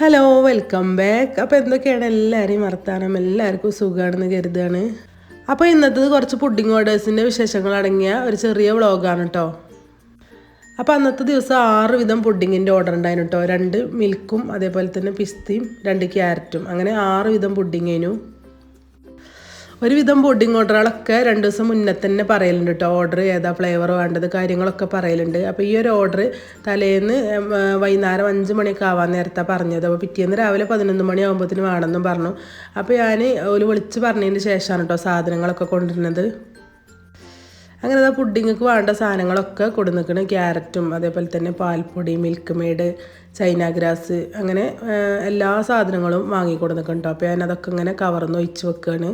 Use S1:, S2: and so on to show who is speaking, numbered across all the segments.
S1: Hello welcome back അപ്പോൾ എന്തൊക്കെയാണ് എല്ലാവരെയും വർത്താനം? എല്ലാവർക്കും സുഖമാണെന്ന് കരുതുകയാണ് അപ്പോൾ ഇന്നത്തത് കുറച്ച് പുഡിംഗ് ഓർഡേഴ്സിന്റെ വിശേഷങ്ങൾ അടങ്ങിയ ഒരു ചെറിയ വ്ളോഗാണ് കേട്ടോ അപ്പോൾ അന്നത്തെ ദിവസം ആറ് വിധം പുഡിങ്ങിന്റെ ഓർഡർ ഉണ്ടായിരുന്നു കേട്ടോ രണ്ട് മിൽക്കും അതേപോലെ തന്നെ പിസ്തയും രണ്ട് ക്യാരറ്റും അങ്ങനെ ആറ് വിധം പുഡിങ്ങിനും ഒരുവിധം പുഡിംഗ് ഓർഡറുകളൊക്കെ രണ്ട് ദിവസം മുന്നേ തന്നെ പറയലുണ്ട് കേട്ടോ ഓർഡർ ഏതാ ഫ്ലേവർ വേണ്ടത് കാര്യങ്ങളൊക്കെ പറയലുണ്ട്. അപ്പോൾ ഈ ഒരു ഓർഡർ തലേന്ന് വൈകുന്നേരം അഞ്ച് മണിയൊക്കെ ആവാൻ നേരത്തെ പറഞ്ഞത്. അപ്പോൾ പിറ്റേന്ന് രാവിലെ പതിനൊന്ന് മണി ആകുമ്പോഴത്തേന് വേണമെന്നും പറഞ്ഞു. അപ്പോൾ ഞാൻ ഒരു വിളിച്ച് പറഞ്ഞതിന് ശേഷമാണ് കേട്ടോ സാധനങ്ങളൊക്കെ കൊണ്ടുവരുന്നത്. അങ്ങനെ ആ പുഡിങ്ങൾക്ക് വേണ്ട സാധനങ്ങളൊക്കെ കൊടുന്നിക്കണ്. ക്യാരറ്റും അതേപോലെ തന്നെ പാൽപ്പൊടി മിൽക്ക് മെയ്ഡ് ചൈന ഗ്രാസ് അങ്ങനെ എല്ലാ സാധനങ്ങളും വാങ്ങി കൊടുന്നിക്കണം കേട്ടോ അപ്പോൾ ഞാൻ അതൊക്കെ ഇങ്ങനെ കവർന്ന് ഒഴിച്ച് വെക്കുകയാണ്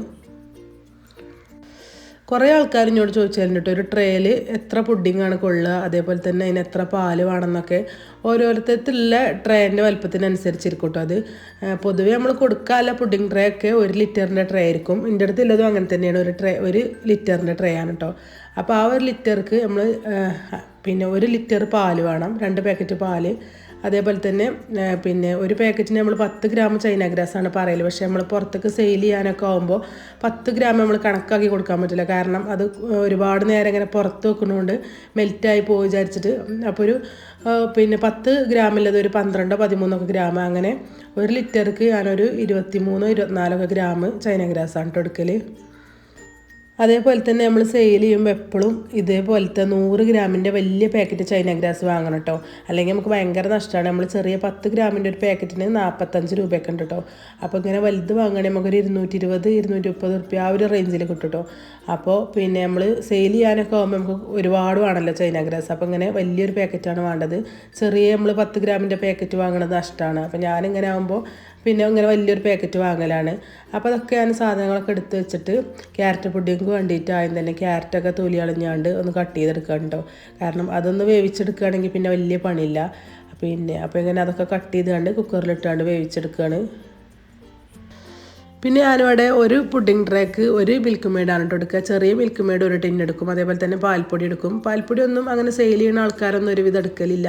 S1: കുറേ ആൾക്കാർ എന്നോട് ചോദിച്ചായിരുന്നു കേട്ടോ ഒരു ട്രേയിൽ എത്ര പുഡിങ്ങാണ് കൊള്ളുക? അതേപോലെ തന്നെ അതിന് എത്ര പാൽ വേണമെന്നൊക്കെ. ഓരോരുത്തരത്തിലുള്ള ട്രേന്റെ വലുപ്പത്തിനനുസരിച്ചിരിക്കും കേട്ടോ അത്. പൊതുവേ നമ്മൾ കൊടുക്കാല്ല പുഡിങ് ട്രേ ഒക്കെ ഒരു ലിറ്ററിന്റെ ട്രേ ആയിരിക്കും. എന്റെ അടുത്ത് ഉള്ളതും അങ്ങനെ തന്നെയാണ്. ഒരു ട്രേ ഒരു ലിറ്ററിന്റെ ട്രേ ആണ് കേട്ടോ അപ്പോൾ ആ ഒരു ലിറ്റർക്ക് നമ്മൾ പിന്നെ ഒരു ലിറ്റർ പാൽ വേണം. രണ്ട് പാക്കറ്റ് പാൽ. അതേപോലെ തന്നെ പിന്നെ ഒരു പാക്കറ്റിന് നമ്മൾ പത്ത് ഗ്രാം ചൈന ഗ്രാസ് ആണ് പറയൽ. പക്ഷേ നമ്മൾ പുറത്തേക്ക് സെയിൽ ചെയ്യാനൊക്കെ ആകുമ്പോൾ പത്ത് ഗ്രാം നമ്മൾ കണക്കാക്കി കൊടുക്കാൻ പറ്റില്ല. കാരണം അത് ഒരുപാട് നേരം ഇങ്ങനെ പുറത്ത് വെക്കുന്നതുകൊണ്ട് മെൽറ്റായി പോയി വിചാരിച്ചിട്ട്. അപ്പോൾ ഒരു പിന്നെ പത്ത് ഗ്രാമില്ലത് ഒരു പന്ത്രണ്ടോ പതിമൂന്നൊക്കെ ഗ്രാം. അങ്ങനെ ഒരു ലിറ്റർക്ക് ഞാനൊരു ഇരുപത്തി മൂന്നോ ഇരുപത്തിനാലൊക്കെ ഗ്രാം ചൈന ഗ്രാസാണ് എടുക്കൽ അതേപോലെ തന്നെ നമ്മൾ സെയിൽ ചെയ്യുമ്പോൾ എപ്പോഴും ഇതേപോലത്തെ നൂറ് ഗ്രാമിന്റെ വലിയ പാക്കറ്റ് ചൈന ഗ്രാസ് വാങ്ങണം കേട്ടോ അല്ലെങ്കിൽ നമുക്ക് ഭയങ്കര നഷ്ടമാണ് നമ്മൾ ചെറിയ പത്ത് ഗ്രാമിന്റെ ഒരു പാക്കറ്റിന് നാൽപ്പത്തഞ്ച് രൂപയൊക്കെ ഉണ്ട് കേട്ടോ അപ്പോൾ ഇങ്ങനെ വലുത് വാങ്ങണമെങ്കിൽ നമുക്കൊരു ഇരുന്നൂറ്റി ഇരുപത് ഇരുന്നൂറ്റി മുപ്പത് റുപ്യ ആ ഒരു റേഞ്ചിൽ കിട്ടും കേട്ടോ അപ്പോൾ പിന്നെ നമ്മൾ സെയിൽ ചെയ്യാനൊക്കെ ആകുമ്പോൾ നമുക്ക് ഒരുപാട് വേണമല്ലോ ചൈന ഗ്രാസ് അപ്പോൾ ഇങ്ങനെ വലിയൊരു പാക്കറ്റാണ് വേണ്ടത്. ചെറിയ നമ്മൾ പത്ത് ഗ്രാമിന്റെ പാക്കറ്റ് വാങ്ങണത് നഷ്ടമാണ് അപ്പോൾ ഞാനിങ്ങനെ ആകുമ്പോൾ പിന്നെ ഇങ്ങനെ വലിയൊരു പാക്കറ്റ് വാങ്ങലാണ്. അപ്പോൾ അതൊക്കെ ഞാൻ സാധനങ്ങളൊക്കെ എടുത്ത് വെച്ചിട്ട് ക്യാരറ്റ് പുഡിങ്ങൾക്ക് വേണ്ടിയിട്ട് ആദ്യം തന്നെ ക്യാരറ്റൊക്കെ തൊലി അളിഞ്ഞാണ്ട് ഒന്ന് കട്ട് ചെയ്തെടുക്കണ്ടോ കാരണം അതൊന്ന് വേവിച്ചെടുക്കുകയാണെങ്കിൽ പിന്നെ വലിയ പണിയില്ല. പിന്നെ അപ്പോൾ ഇങ്ങനെ അതൊക്കെ കട്ട് ചെയ്തുകൊണ്ട് കുക്കറിലിട്ടാണ്ട് വേവിച്ചെടുക്കുകയാണ്. പിന്നെ ഞാനിവിടെ ഒരു പുഡിംഗ് ട്രേക്ക് ഒരു മിൽക്ക് മെയ്ഡാണ് കേട്ടോ എടുക്കുക. ചെറിയ മിൽക്ക് മെയ്ഡ് ഒരു ടിൻ എടുക്കും. അതേപോലെ തന്നെ പാൽപ്പൊടി എടുക്കും. പാൽപ്പൊടി ഒന്നും അങ്ങനെ സെയിൽ ചെയ്യുന്ന ആൾക്കാരൊന്നും ഒരുവിധം എടുക്കലില്ല.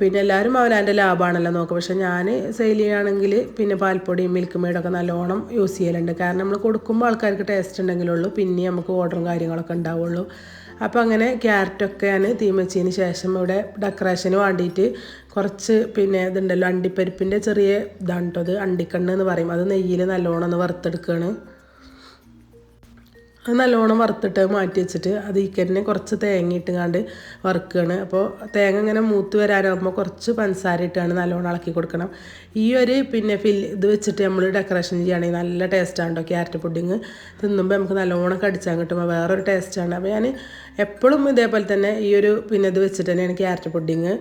S1: പിന്നെ എല്ലാവരും അവനാന്റെ ലാഭമാണല്ലോ നോക്കുക. പക്ഷേ ഞാൻ സെയിൽ ചെയ്യുകയാണെങ്കിൽ പിന്നെ പാൽപ്പൊടിയും മിൽക്ക് മെയ്ഡൊക്കെ നല്ലോണം യൂസ് ചെയ്യലുണ്ട്. കാരണം നമ്മൾ കൊടുക്കുമ്പോൾ ആൾക്കാർക്ക് ടേസ്റ്റ് ഉണ്ടെങ്കിലുള്ളൂ പിന്നെ നമുക്ക് ഓർഡറും കാര്യങ്ങളൊക്കെ ഉണ്ടാവുള്ളൂ. അപ്പോൾ അങ്ങനെ ക്യാരറ്റൊക്കെ ഞാൻ തീമച്ചതിന് ശേഷം ഇവിടെ ഡെക്കറേഷന് വേണ്ടിയിട്ട് കുറച്ച് പിന്നെ ഇതുണ്ടല്ലോ അണ്ടിപ്പരിപ്പിന്റെ ചെറിയ ഇതാണ് അണ്ടിക്കണ്ണ് എന്ന് പറയും. അത് നെയ്യിൽ നല്ലോണം ഒന്ന് വറുത്തെടുക്കുകയാണ് അത് നല്ലോണം വറുത്തിട്ട് മാറ്റി വെച്ചിട്ട് അത് തന്നെ കുറച്ച് തേങ്ങ ഇട്ടുകാണ്ട് വറുക്കുകയാണ് അപ്പോൾ തേങ്ങ ഇങ്ങനെ മൂത്ത് വരാനാകുമ്പോൾ കുറച്ച് പഞ്ചസാര ഇട്ടാണ് നല്ലോണം ഇളക്കി കൊടുക്കണം. ഈ ഒരു പിന്നെ ഫിൽ ഇത് വെച്ചിട്ട് നമ്മൾ ഡെക്കറേഷൻ ചെയ്യുകയാണെങ്കിൽ നല്ല ടേസ്റ്റാണ് കേട്ടോ ക്യാരറ്റ് പുഡിങ് തിന്നുമ്പോൾ നമുക്ക് നല്ലോണം കടിച്ചാൽ കിട്ടുമ്പോൾ വേറൊരു ടേസ്റ്റാണ് അപ്പോൾ ഞാൻ എപ്പോഴും ഇതേപോലെ തന്നെ ഈ ഒരു പിന്നെ ഇത് വെച്ചിട്ട് തന്നെയാണ് ക്യാരറ്റ് പുഡിങ്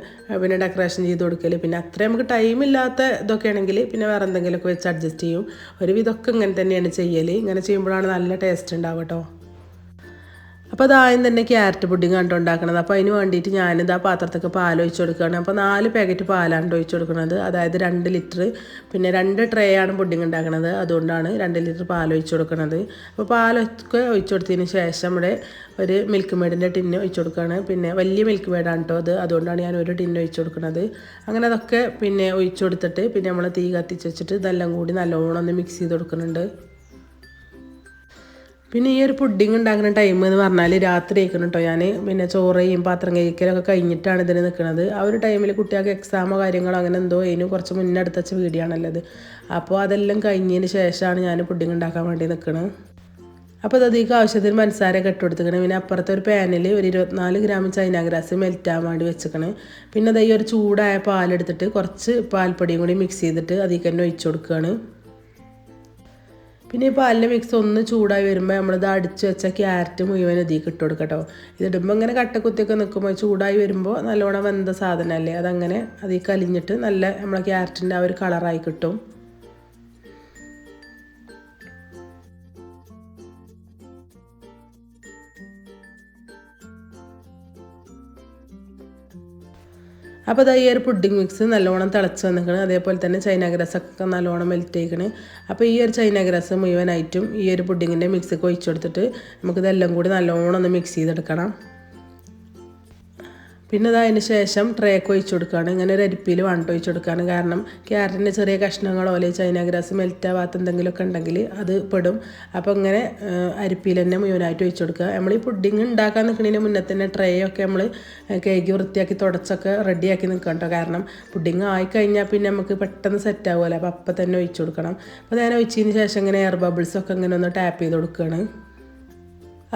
S1: പിന്നെ ഡെക്കറേഷൻ ചെയ്ത് കൊടുക്കൽ പിന്നെ അത്രയും നമുക്ക് ടൈം ഇല്ലാത്ത ഇതൊക്കെ ആണെങ്കിൽ പിന്നെ വേറെ എന്തെങ്കിലുമൊക്കെ വെച്ച് അഡ്ജസ്റ്റ് ചെയ്യും. ഒരു വിധമൊക്കെ ഇങ്ങനെ തന്നെയാണ് ചെയ്യൽ ഇങ്ങനെ ചെയ്യുമ്പോഴാണ് നല്ല ടേസ്റ്റ് ഉണ്ടാവുക കേട്ടോ അപ്പോൾ അതാദ്യം തന്നെ ക്യാരറ്റ് പുഡിങ് കണ്ടു ഉണ്ടാക്കണത് അപ്പോൾ അതിന് വേണ്ടിയിട്ട് ഞാനിത് ആ പാത്രത്തൊക്കെ പാൽ ഒഴിച്ച് കൊടുക്കുകയാണ്. അപ്പോൾ നാല് പാക്കറ്റ് പാലാണ് ഒഴിച്ചു ഒഴിച്ച് കൊടുക്കുന്നത് അതായത് രണ്ട് ലിറ്റർ പിന്നെ രണ്ട് ട്രേ ആണ് പുഡിങ് ഉണ്ടാക്കുന്നത് അതുകൊണ്ടാണ് രണ്ട് ലിറ്റർ പാൽ ഒഴിച്ച് കൊടുക്കുന്നത് അപ്പോൾ പാലൊക്കെ ഒഴിച്ച് കൊടുത്തതിന് ശേഷം ഇവിടെ ഒരു മിൽക്ക് മേഡിന്റെ ടിന്ന് ഒഴിച്ച് കൊടുക്കുകയാണ്. പിന്നെ വലിയ മിൽക്ക് മേഡാണ് കേട്ടോ അത്. അതുകൊണ്ടാണ് ഞാൻ ഒരു ടിന്ന് ഒഴിച്ച് കൊടുക്കുന്നത് അങ്ങനെ അതൊക്കെ പിന്നെ ഒഴിച്ച് കൊടുത്തിട്ട് പിന്നെ നമ്മൾ തീ കത്തിച്ച് വെച്ചിട്ട് ഇതെല്ലാം കൂടി നല്ലോണം ഒന്ന് മിക്സ് ചെയ്ത് കൊടുക്കുന്നുണ്ട്. പിന്നെ ഈ ഒരു പുഡിങ് ഉണ്ടാക്കുന്ന ടൈം എന്ന് പറഞ്ഞാൽ രാത്രി കഴിക്കണം കേട്ടോ ഞാൻ പിന്നെ ചോറയും പാത്രം കഴിക്കലൊക്കെ കഴിഞ്ഞിട്ടാണ് ഇതിന് നിൽക്കുന്നത് ആ ഒരു ടൈമിൽ കുട്ടികൾക്ക് എക്സാമോ കാര്യങ്ങളോ അങ്ങനെ എന്തോ അതിന് കുറച്ച് മുന്നേ അടുത്ത വെച്ച വീഡിയോ ആണല്ലോ അത് അപ്പോൾ അതെല്ലാം കഴിഞ്ഞതിന് ശേഷമാണ് ഞാൻ പുഡിങ് ഉണ്ടാക്കാൻ വേണ്ടി നിൽക്കുന്നത് അപ്പോൾ അത് അധികം ആവശ്യത്തിന് മനസ്സാരെ ഇട്ട് കൊടുത്തിക്കണം പിന്നെ അപ്പുറത്തെ ഒരു പാനിൽ ഒരു ഇരുപത്തിനാല് ഗ്രാം ചൈന ഗ്രാസ് മെൽറ്റാൻ വേണ്ടി വെച്ചിക്കണം പിന്നെ അത് ഈ ഒരു ചൂടായ പാലെടുത്തിട്ട് കുറച്ച് പാൽപ്പൊടിയും കൂടി മിക്സ് ചെയ്തിട്ട് അതിൽ തന്നെ ഒഴിച്ചു കൊടുക്കുകയാണ് പിന്നെ ഈ പാലിന്റെ മിക്സ് ഒന്ന് ചൂടായി വരുമ്പോൾ നമ്മളിത് അടിച്ച് വെച്ച ക്യാരറ്റ് മുഴുവൻ ഇതിൽ ഇട്ട് കൊടുക്കട്ടോ ഇതിടുമ്പോൾ ഇങ്ങനെ കട്ടക്കുത്തിയൊക്കെ നിൽക്കുമ്പോൾ ചൂടായി വരുമ്പോൾ നല്ലോണം വെന്ത സാധനമല്ലേ അതങ്ങനെ അതിൽ കലിഞ്ഞിട്ട് നല്ല നമ്മളെ ക്യാരറ്റിന്റെ ആ ഒരു കളറായി കിട്ടും. അപ്പോൾ അതാ ഈ ഒരു പുഡിംഗ് മിക്സ് നല്ലോണം തിളച്ച് വന്നിരിക്കണ്. അതേപോലെ തന്നെ ചൈന ഗ്രാസ് ഒക്കെ നല്ലോണം മെൽറ്റ് അപ്പോൾ ഈ ഒരു ചൈന ഗ്രാസ് മുഴുവനായിട്ടും ഈ ഒരു പുഡിങ്ങിന്റെ മിക്സൊക്കെ ഒഴിച്ചു കൊടുത്തിട്ട് നമുക്കിതെല്ലാം കൂടി നല്ലോണം ഒന്ന് മിക്സ് ചെയ്തെടുക്കണം. പിന്നെ അത് അതിന് ശേഷം ട്രേക്ക് ഒഴിച്ച് കൊടുക്കുകയാണ് ഇങ്ങനെ ഒരു അരിപ്പിയിൽ വണ്ട ഒഴിച്ച് കൊടുക്കുകയാണ് കാരണം ക്യാരറ്റിന്റെ ചെറിയ കഷ്ണങ്ങളോ അല്ലെങ്കിൽ ചൈന ഗ്രാസ് മെൽറ്റ് ആവാത്ത എന്തെങ്കിലുമൊക്കെ ഉണ്ടെങ്കിൽ അത് പെടും. അപ്പോൾ ഇങ്ങനെ അരിപ്പിയിൽ തന്നെ മുഴുവനായിട്ട് ഒഴിച്ച് കൊടുക്കുക. നമ്മൾ ഈ പുഡിങ് ഉണ്ടാക്കാൻ നിൽക്കുന്നതിന് മുന്നേ തന്നെ ട്രേ ഒക്കെ നമ്മൾ കേക്ക് വൃത്തിയാക്കി തുടച്ചൊക്കെ റെഡിയാക്കി നിൽക്കണം കേട്ടോ. കാരണം പുഡിങ് ആയിക്കഴിഞ്ഞാൽ പിന്നെ നമുക്ക് പെട്ടെന്ന് സെറ്റ് ആവുമല്ലോ. അപ്പോൾ അപ്പം തന്നെ ഒഴിച്ച് കൊടുക്കണം. അപ്പോൾ ഞാൻ ഒഴിച്ചതിന് ശേഷം ഇങ്ങനെ എയർ ബബിൾസൊക്കെ ഇങ്ങനെ ഒന്ന് ടാപ്പ് ചെയ്ത് കൊടുക്കുകയാണ്.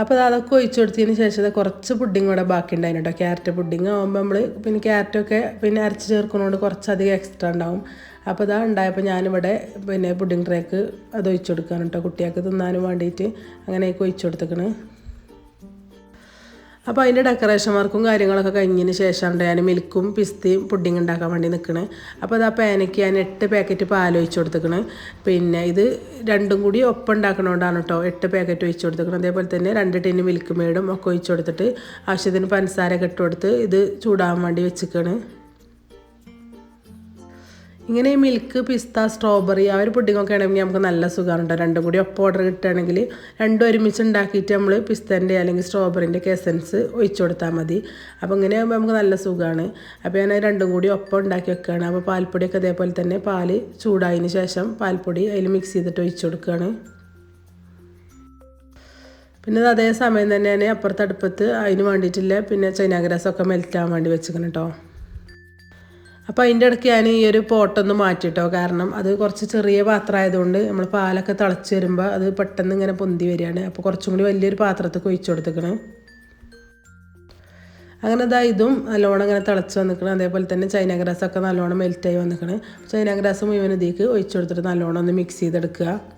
S1: അപ്പോൾ അതൊക്കെ ഒഴിച്ചു കൊടുത്തതിന് ശേഷം അത് കുറച്ച് പുഡിങ് കൂടെ ബാക്കി ഉണ്ടായിരുന്നു കേട്ടോ ക്യാരറ്റ് പുഡിങ് ആകുമ്പോൾ നമ്മൾ പിന്നെ ക്യാരറ്റൊക്കെ പിന്നെ അരച്ച് ചേർക്കുന്നതുകൊണ്ട് കുറച്ചധികം എക്സ്ട്രാ ഉണ്ടാവും. അപ്പോൾ ഇതാ ഉണ്ടായപ്പോൾ ഞാനിവിടെ പിന്നെ പുഡിങ് ട്രേക്ക് അത് ഒഴിച്ചു കൊടുക്കാണ് കേട്ടോ കുട്ടികൾക്ക് തിന്നാനും വേണ്ടിയിട്ട് അങ്ങനെയൊക്കെ ഒഴിച്ചു കൊടുത്തേക്കണ്. അപ്പോൾ അതിന്റെ ഡെക്കറേഷൻ വർക്കും കാര്യങ്ങളൊക്കെ കഴിഞ്ഞതിന് ശേഷമാണ് ഞാൻ മിൽക്കും പിസ്തയും പുഡിങ് ഉണ്ടാക്കാൻ വേണ്ടി നിൽക്കണ് അപ്പോൾ അത് ആ പാനയ്ക്ക് ഞാൻ എട്ട് പാക്കറ്റ് പാൽ ഒഴിച്ച് കൊടുത്തേക്കണ്. പിന്നെ ഇത് രണ്ടും കൂടി ഒപ്പം ഉണ്ടാക്കണോണ്ടാണ് കേട്ടോ എട്ട് പാക്കറ്റ് ഒഴിച്ച് കൊടുത്തേക്കണം അതേപോലെ തന്നെ രണ്ട് ടിന്ന് മിൽക്ക് മേടും ഒക്കെ ഒഴിച്ച് കൊടുത്തിട്ട് ആവശ്യത്തിന് പഞ്ചസാര ഇട്ട് കൊടുത്ത് ഇത് ചൂടാകാൻ വേണ്ടി വെച്ചിക്കാണ്. ഇങ്ങനെ മിൽക്ക് പിസ്ത സ്ട്രോബെറി ആ ഒരു പുഡിങ്ങൊക്കെ ആണെങ്കിൽ നമുക്ക് നല്ല സുഖമാണ് കേട്ടോ രണ്ടും കൂടി ഒപ്പം ഓർഡർ കിട്ടുകയാണെങ്കിൽ രണ്ടും ഒരുമിച്ച് ഉണ്ടാക്കിയിട്ട് നമ്മൾ പിസ്തന്റെ അല്ലെങ്കിൽ സ്ട്രോബെറിന്റെ എസൻസ് ഒഴിച്ചു കൊടുത്താൽ മതി. അപ്പോൾ ഇങ്ങനെ ആകുമ്പോൾ നമുക്ക് നല്ല സുഖമാണ് അപ്പോൾ ഞാൻ രണ്ടും കൂടി ഒപ്പം ഉണ്ടാക്കി വെക്കുകയാണ്. അപ്പോൾ പാൽപ്പൊടിയൊക്കെ അതേപോലെ തന്നെ പാൽ ചൂടായതിന് ശേഷം പാൽപ്പൊടി അതിൽ മിക്സ് ചെയ്തിട്ട് ഒഴിച്ചു കൊടുക്കുകയാണ്. പിന്നെ അതേ സമയം തന്നെ ഞാൻ അപ്പുറത്ത് അടുപ്പത്ത് അതിന് വേണ്ടിയിട്ടില്ല പിന്നെ ചൈന ഗ്രാസൊക്കെ മെൽറ്റ് ആവാൻ വേണ്ടി വെച്ചിരിക്കണം കേട്ടോ. അപ്പോൾ അതിന്റെ ഇടയ്ക്ക് ഞാൻ ഈ ഒരു പോട്ടൊന്ന് മാറ്റിട്ടോ. കാരണം അത് കുറച്ച് ചെറിയ പാത്രം ആയതുകൊണ്ട് നമ്മൾ പാലൊക്കെ തിളച്ച് വരുമ്പോൾ അത് പെട്ടെന്ന് ഇങ്ങനെ പൊന്തി വരികയാണ്. അപ്പോൾ കുറച്ചും കൂടി വലിയൊരു പാത്രത്തിൽ ഒഴിച്ചു കൊടുത്തേക്കണേ. അങ്ങനെ ഇതാ ഇതും നല്ലോണം ഇങ്ങനെ തിളച്ച് വന്നിക്കണം. അതേപോലെ തന്നെ ചൈന ഗ്രാസ് ഒക്കെ നല്ലോണം മെൽറ്റായി വന്നിക്കണം. ചൈന ഗ്രാസ് മുഴുവൻ ഇതിലേക്ക് ഒഴിച്ചു കൊടുത്തിട്ട് നല്ലോണം ഒന്ന് മിക്സ് ചെയ്തെടുക്കുക.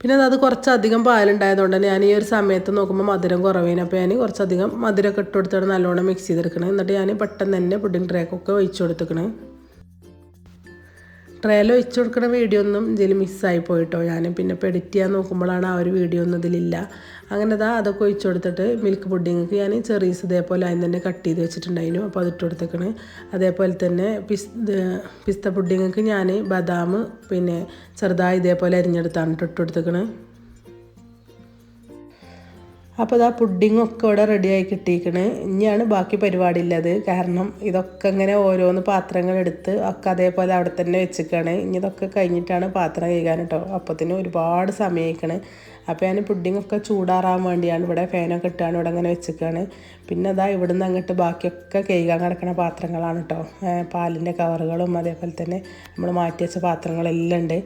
S1: പിന്നെ അത് കുറച്ചധികം പാലുണ്ടായതുകൊണ്ട് തന്നെ ഞാൻ ഈ ഒരു സമയത്ത് നോക്കുമ്പോൾ മധുരം കുറവേനു. അപ്പോൾ ഞാൻ കുറച്ചധികം മധുരമൊക്കെ ഇട്ട് കൊടുത്തിട്ട് നല്ലോണം മിക്സ് ചെയ്തെടുക്കണം. എന്നിട്ട് ഞാൻ പെട്ടെന്ന് തന്നെ പുഡിംഗ് ട്രേക്കൊക്കെ ഒഴിച്ചു കൊടുത്തേക്കണ്. ട്രേയിൽ ഒഴിച്ചു കൊടുക്കുന്ന വീഡിയോ ഒന്നും ഇതിൽ മിസ്സായി പോയിട്ടോ. ഞാൻ പിന്നെ ഇപ്പോൾ എഡിറ്റ് ചെയ്യാൻ നോക്കുമ്പോഴാണ് ആ ഒരു വീഡിയോ ഒന്നും ഇതിലില്ല. അങ്ങനെ ഇതാ അതൊക്കെ ഒഴിച്ചു കൊടുത്തിട്ട് മിൽക്ക് പുഡിങ്ങൾക്ക് ഞാൻ ചെറീസ് ഇതേപോലെ അതിന് തന്നെ കട്ട് ചെയ്ത് വെച്ചിട്ടുണ്ടായിരുന്നു. അപ്പോൾ അതിട്ട് കൊടുത്തേക്കണ്. അതേപോലെ തന്നെ പിസ് പിസ്ത പുഡിങ്ങൾക്ക് ഞാൻ ബദാം പിന്നെ ചെറുതായി ഇതേപോലെ അരിഞ്ഞെടുത്താണ് ഇട്ട് കൊടുത്തേക്കണ്. അപ്പോൾ ഇതാ പുഡിങ്ങൊക്കെ ഇവിടെ റെഡിയായി കിട്ടിയിരിക്കണ്. ഇനിയാണ് ബാക്കി പരിപാടി ഉള്ളത്. കാരണം ഇതൊക്കെ ഇങ്ങനെ ഓരോന്ന് പാത്രങ്ങൾ എടുത്ത് ഒക്കെ അതേപോലെ അവിടെ തന്നെ വെച്ചിരിക്കുകയാണ് ഇനി ഇതൊക്കെ കഴിഞ്ഞിട്ടാണ് പാത്രം കഴുകാൻ കേട്ടോ അപ്പത്തിന് ഒരുപാട് സമയമായിക്കണ് അപ്പോൾ ഞാൻ പുഡിങ്ങൊക്കെ ചൂടാറാൻ വേണ്ടിയാണ് ഇവിടെ ഫാനൊക്കെ ഇട്ടാണ് ഇവിടെ അങ്ങനെ വെച്ചിരിക്കുകയാണ് പിന്നെ അതാ ഇവിടുന്ന് അങ്ങോട്ട് ബാക്കിയൊക്കെ കഴുകാൻ കിടക്കുന്ന പാത്രങ്ങളാണ് കേട്ടോ പാലിന്റെ കവറുകളും അതേപോലെ തന്നെ നമ്മൾ മാറ്റി വെച്ച പാത്രങ്ങളെല്ലാം ഉണ്ട്.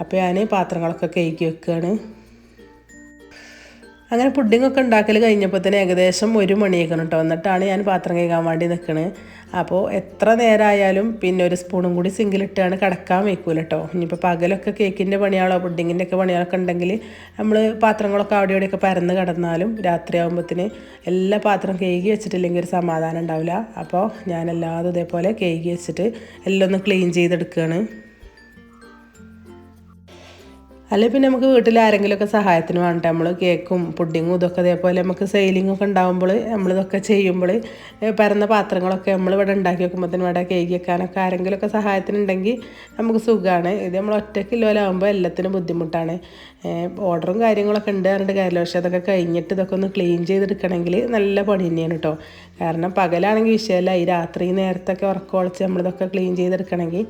S1: അപ്പോൾ ഞാൻ പാത്രങ്ങളൊക്കെ കഴുകി വെക്കുകയാണ് അങ്ങനെ പുഡിങ്ങൊക്കെ ഉണ്ടാക്കൽ കഴിഞ്ഞപ്പോൾ തന്നെ ഏകദേശം ഒരു മണിയേക്കണം കേട്ടോ എന്നിട്ടാണ് ഞാൻ പാത്രം കഴുകാൻ വേണ്ടി നിൽക്കുന്നത് അപ്പോൾ എത്ര നേരമായാലും പിന്നെ ഒരു സ്പൂണും കൂടി സിങ്കിലിട്ടാണ് കിടക്കാൻ വയ്ക്കൂല കേട്ടോ ഇനിയിപ്പോൾ പകലൊക്കെ കേക്കിന്റെ പണിയാളോ പുഡിങ്ങിന്റെ ഒക്കെ പണിയാളൊക്കെ ഉണ്ടെങ്കിൽ നമ്മൾ പാത്രങ്ങളൊക്കെ അവിടെ ഇവിടെയൊക്കെ പരന്ന് കിടന്നാലും രാത്രിയാകുമ്പോഴത്തിന് എല്ലാ പാത്രം കേകി വെച്ചിട്ടില്ലെങ്കിൽ ഒരു സമാധാനം ഉണ്ടാവില്ല. അപ്പോൾ ഞാനെല്ലാതും ഇതേപോലെ കേകി വെച്ചിട്ട് എല്ലാം ഒന്ന് ക്ലീൻ ചെയ്തെടുക്കുകയാണ് അല്ലെങ്കിൽ പിന്നെ നമുക്ക് വീട്ടിൽ ആരെങ്കിലുമൊക്കെ സഹായത്തിന് വേണ്ടിട്ട് നമ്മൾ കേക്കും പുഡിങ്ങും ഇതൊക്കെ അതേപോലെ നമുക്ക് സെയിലിംഗ് ഒക്കെ ഉണ്ടാകുമ്പോൾ നമ്മളിതൊക്കെ ചെയ്യുമ്പോൾ പരന്ന പാത്രങ്ങളൊക്കെ നമ്മൾ ഇവിടെ ഉണ്ടാക്കി വെക്കുമ്പോഴത്തേനും ഇവിടെ കേക്ക് വെക്കാനൊക്കെ ആരെങ്കിലുമൊക്കെ സഹായത്തിനുണ്ടെങ്കിൽ നമുക്ക് സുഖമാണ് ഇത് നമ്മൾ ഒറ്റയ്ക്ക് ഇല്ലോലാകുമ്പോൾ എല്ലാത്തിനും ബുദ്ധിമുട്ടാണ്. ഓർഡറും കാര്യങ്ങളൊക്കെ ഉണ്ട് പറഞ്ഞിട്ട് കാര്യമില്ല. പക്ഷേ അതൊക്കെ കഴിഞ്ഞിട്ട് ഇതൊക്കെ ഒന്ന് ക്ലീൻ ചെയ്തെടുക്കണമെങ്കിൽ നല്ല പണി തന്നെയാണ് കേട്ടോ കാരണം പകലാണെങ്കിൽ വിഷയമല്ല. ഈ രാത്രി നേരത്തൊക്കെ ഉറക്കമൊളിച്ച് നമ്മളിതൊക്കെ ക്ലീൻ ചെയ്തെടുക്കണമെങ്കിൽ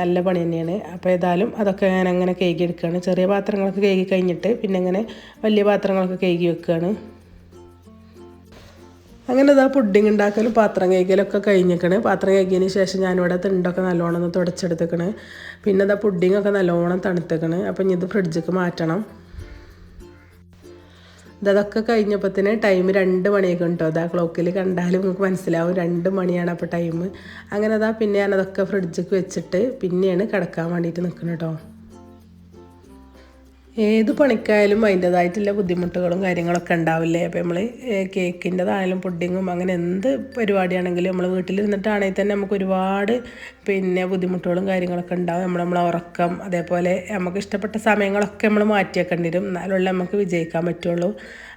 S1: നല്ല പണി തന്നെയാണ്. അപ്പോൾ ഏതായാലും അതൊക്കെ ഞാൻ അങ്ങനെ കഴുകി എടുക്കുകയാണ് ചെറിയ പാത്രങ്ങളൊക്കെ കഴുകി കഴിഞ്ഞിട്ട് പിന്നെ ഇങ്ങനെ വലിയ പാത്രങ്ങളൊക്കെ കഴുകി വെക്കുകയാണ്. അങ്ങനെ ഇതാ പുഡിങ് ഉണ്ടാക്കലും പാത്രം കഴുകലൊക്കെ കഴിഞ്ഞിക്കണ്. പാത്രം കേക്കിയതിന് ശേഷം ഞാനിവിടെ തിണ്ടൊക്കെ നല്ലോണം ഒന്ന് തുടച്ചെടുത്തേക്കണ്. പിന്നെ ഇതാ പുഡിങ്ങൊക്കെ നല്ലോണം തണുത്തേക്കണ്. അപ്പം ഇനി ഇത് ഫ്രിഡ്ജിക്ക് മാറ്റണം. ഇതൊക്കെ കഴിഞ്ഞപ്പത്തിന് ടൈം രണ്ട് മണിയൊക്കെ ഉണ്ടോ അതാ ക്ലോക്കിൽ കണ്ടാലും നിങ്ങൾക്ക് മനസ്സിലാവും. രണ്ട് മണിയാണ് അപ്പോൾ ടൈം അങ്ങനെ അതാ പിന്നെ ഞാനതൊക്കെ ഫ്രിഡ്ജിക്ക് വെച്ചിട്ട് പിന്നെയാണ് കിടക്കാൻ വേണ്ടിയിട്ട് നിൽക്കുന്നത് കേട്ടോ. ഏത് പണിക്കായാലും അതിന്റെതായിട്ടുള്ള ബുദ്ധിമുട്ടുകളും കാര്യങ്ങളൊക്കെ ഉണ്ടാവില്ലേ? അപ്പോൾ നമ്മൾ കേക്കിന്റെതായാലും പുഡിങ്ങും അങ്ങനെ എന്ത് പരിപാടിയാണെങ്കിലും നമ്മൾ വീട്ടിലിരുന്നിട്ടാണെങ്കിൽ തന്നെ നമുക്ക് ഒരുപാട് പിന്നെ ബുദ്ധിമുട്ടുകളും കാര്യങ്ങളൊക്കെ ഉണ്ടാവും. നമ്മൾ നമ്മളെ ഉറക്കം അതേപോലെ നമുക്ക് ഇഷ്ടപ്പെട്ട സമയങ്ങളൊക്കെ നമ്മൾ മാറ്റിയേക്കേണ്ടി വരും. എന്നാലുള്ള നമുക്ക് വിജയിക്കാൻ പറ്റുള്ളൂ.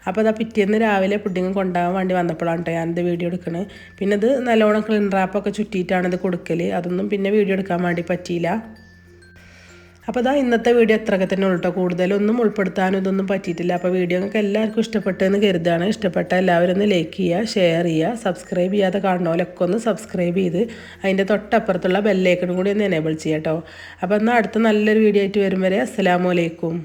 S1: അപ്പോൾ അതാ പിറ്റേന്ന് രാവിലെ പുഡിങ് കൊണ്ടുപോകാൻ വേണ്ടി വന്നപ്പോഴാണ് കേട്ടോ ഞാനിത് വീഡിയോ എടുക്കുന്നത് പിന്നെ ഇത് നല്ലോണം ക്ലീൻ റാപ്പൊക്കെ ചുറ്റിയിട്ടാണ് ഇത് കൊടുക്കൽ അതൊന്നും പിന്നെ വീഡിയോ എടുക്കാൻ വേണ്ടി പറ്റിയില്ല. അപ്പോൾ അതാ ഇന്നത്തെ വീഡിയോ എത്ര തന്നെ ഉള്ളൂ കൂടുതലൊന്നും ഉൾപ്പെടുത്താനും ഇതൊന്നും പറ്റിയിട്ടില്ല. അപ്പോൾ വീഡിയോ നിങ്ങൾക്ക് എല്ലാവർക്കും ഇഷ്ടപ്പെട്ടെന്ന് കരുതാണ് ഇഷ്ടപ്പെട്ട എല്ലാവരും ഒന്ന് ലൈക്ക് ചെയ്യുക ഷെയർ ചെയ്യുക സബ്സ്ക്രൈബ് ചെയ്യാതെ കാണുന്നവരൊക്കെ ഒന്ന് സബ്സ്ക്രൈബ് ചെയ്ത് അതിന്റെ തൊട്ടപ്പുറത്തുള്ള ബെല്ലേക്കനും കൂടി ഒന്ന് എനേബിൾ ചെയ്യാം കേട്ടോ അപ്പോൾ എന്നാൽ അടുത്ത നല്ലൊരു വീഡിയോ ആയിട്ട് വരും വരെ അസ്സലാമു അലൈക്കും.